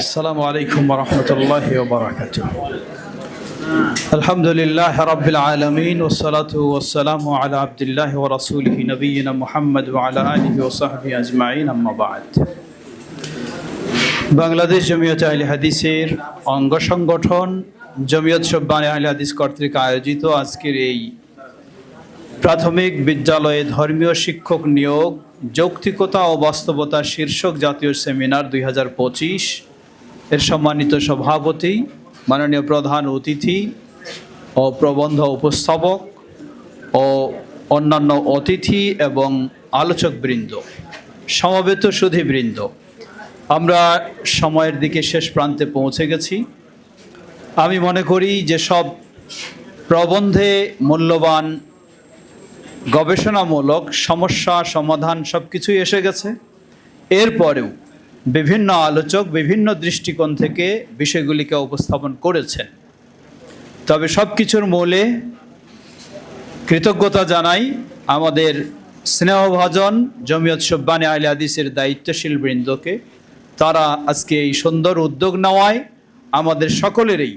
السلام عليكم ورحمة الله وبركاته الحمد لله رب العالمين والصلاة والسلام على عبد الله ورسوله نبينا محمد وعلى آله وصحبه أجمعين أما بعد বাংলাদেশ জমিয়ত আহলে হাদিসের অঙ্গ সংগঠন জমিয়ত সব্বানে আহলে হাদিস কর্তৃক আয়োজিত আজকের এই প্রাথমিক বিদ্যালয়ে ধর্মীয় শিক্ষক নিয়োগ যৌক্তিকতা ও বাস্তবতা শীর্ষক জাতীয় সেমিনার দুই এর সম্মানিত সভাপতি, মাননীয় প্রধান অতিথি ও প্রবন্ধ উপস্থাপক ও অন্যান্য অতিথি এবং আলোচকবৃন্দ, সমবেত সুধীবৃন্দ, আমরা সময়ের দিকে শেষ প্রান্তে পৌঁছে গেছি। আমি মনে করি যে সব প্রবন্ধে মূল্যবান, গবেষণামূলক সমস্যা, সমাধান সব কিছুই এসে গেছে। এরপরেও বিভিন্ন আলোচক বিভিন্ন দৃষ্টিকোণ থেকে বিষয়গুলিকে উপস্থাপন করেছেন। তবে সব কিছুর মূলে কৃতজ্ঞতা জানাই আমাদের স্নেহভাজন জমিয়ত সব্বানে আলী আদিসের দায়িত্বশীল বৃন্দকে। তারা আজকে এই সুন্দর উদ্যোগ নেওয়ায় আমাদের সকলেরই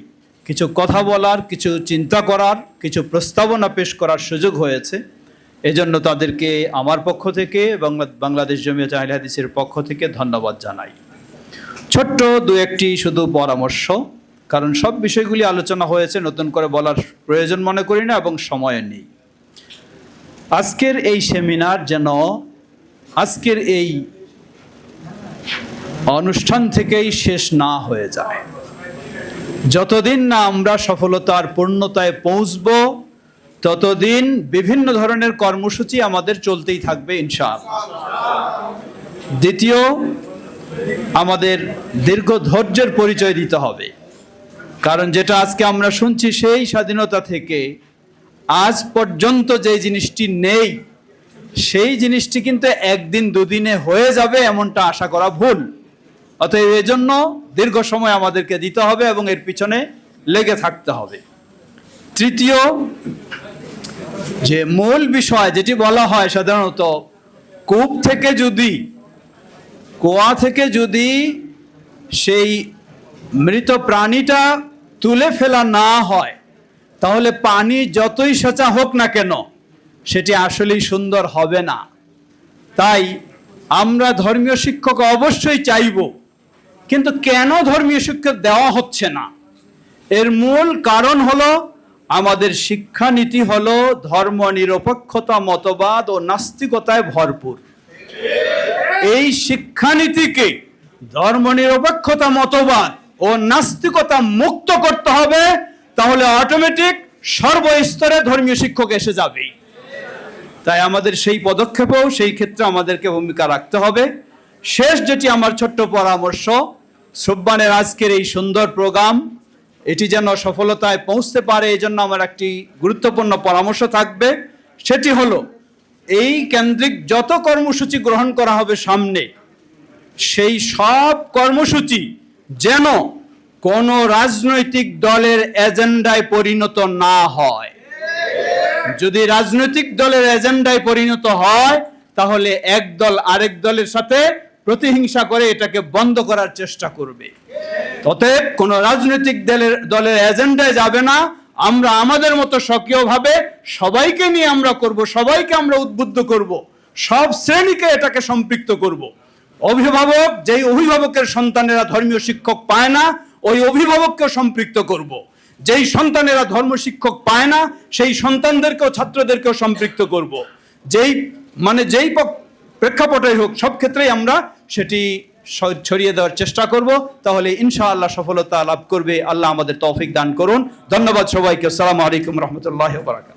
কিছু কথা বলার, কিছু চিন্তা করার, কিছু প্রস্তাবনা পেশ করার সুযোগ হয়েছে। এজন্য তাদেরকে আমার পক্ষ থেকে বাংলা- বাংলাদেশ জমিয়ত আহলে হাদিসের পক্ষ থেকে ধন্যবাদ জানাই। ছোট্ট দু একটি শুধু পরামর্শ, কারণ সব বিষয়গুলি আলোচনা হয়েছে, নতুন করে বলার প্রয়োজন মনে করি না এবং সময় নেই। আজকের এই সেমিনার যেন আজকের এই অনুষ্ঠান থেকেই শেষ না হয়ে যায়। যতদিন না আমরা সফলতার পূর্ণতায় পৌঁছব ততদিন বিভিন্ন ধরনের কর্মসূচি আমাদের চলতেই থাকবে, ইনশাআল্লাহ। দ্বিতীয়, আমাদের দীর্ঘ ধৈর্যের পরিচয় দিতে হবে। কারণ যেটা আজকে আমরা শুনছি সেই স্বাধীনতা থেকে আজ পর্যন্ত যে জিনিসটি নেই, সেই জিনিসটি কিন্তু একদিন দুদিনে হয়ে যাবে এমনটা আশা করা ভুল। অতএব এজন্য দীর্ঘ সময় আমাদেরকে দিতে হবে এবং এর পিছনে লেগে থাকতে হবে। তৃতীয় যে মূল বিষয় যেটি বলা হয় সাধারণত, কূপ থেকে যদি, কুয়া থেকে যদি সেই মৃত প্রাণীটা তুলে ফেলা না হয়, তাহলে পানি যতই সোচা হোক না কেন, সেটি আসলেই সুন্দর হবে না। তাই আমরা ধর্মীয় শিক্ষক অবশ্যই চাইব, কিন্তু কেন ধর্মীয় শিক্ষক দেওয়া হচ্ছে না? এর মূল কারণ হলো আমাদের শিক্ষানীতি হল ধর্ম নিরপেক্ষতা, মতবাদ ও নাস্তিকতায় ভরপুর। এই শিক্ষানীতিকে ধর্ম নিরপেক্ষতা, মতবাদ ও নাস্তিকতা মুক্ত করতে হবে, তাহলে অটোমেটিক সর্বস্তরে ধর্মীয় শিক্ষক এসে যাবে তাই আমাদের সেই পদক্ষেপেও সেই ক্ষেত্রে আমাদেরকে ভূমিকা রাখতে হবে। শেষ যেটি আমার ছোট্ট পরামর্শ শ্রব্বানের আজকের এই সুন্দর প্রোগ্রাম এটি যেন সফলতায় পৌঁছতে পারে, এই জন্য আমার একটি গুরুত্বপূর্ণ পরামর্শ থাকবে। সেটি হলো, এই কেন্দ্রিক যত কর্মসূচি গ্রহণ করা হবে সামনে, সেই সব কর্মসূচি যেন কোনো রাজনৈতিক দলের এজেন্ডায় পরিণত না হয়। যদি রাজনৈতিক দলের এজেন্ডায় পরিণত হয়, তাহলে এক দল আরেক দলের সাথে প্রতিহিংসা করে এটাকে বন্ধ করার চেষ্টা করবে। অতএব কোন রাজনৈতিক দলের দলের এজেন্ডায় যাবে না। আমরা আমাদের মতো সক্রিয়ভাবে সবাইকে নিয়ে আমরা করব, সবাইকে আমরা উদ্বুদ্ধ করব, সব শ্রেণীকে এটাকে সম্পৃক্ত করব। অভিভাবক, যেই অভিভাবকের সন্তানেরা ধর্মীয় শিক্ষক পায় না, ওই অভিভাবককেও সম্পৃক্ত করব। যেই সন্তানেরা ধর্ম শিক্ষক পায় না, সেই সন্তানদেরকেও, ছাত্রদেরকেও সম্পৃক্ত করব। যেই মানে যেই প্রেক্ষাপটেই হোক, সব ক্ষেত্রেই আমরা সেটি ছড়িয়ে দেওয়ার চেষ্টা করব, তাহলে ইনশাআল্লাহ সফলতা লাভ করবে। আল্লাহ আমাদের তৌফিক দান করুন। ধন্যবাদ সবাইকে। আসসালামু আলাইকুম রহমতুল্লাহ বারাকাত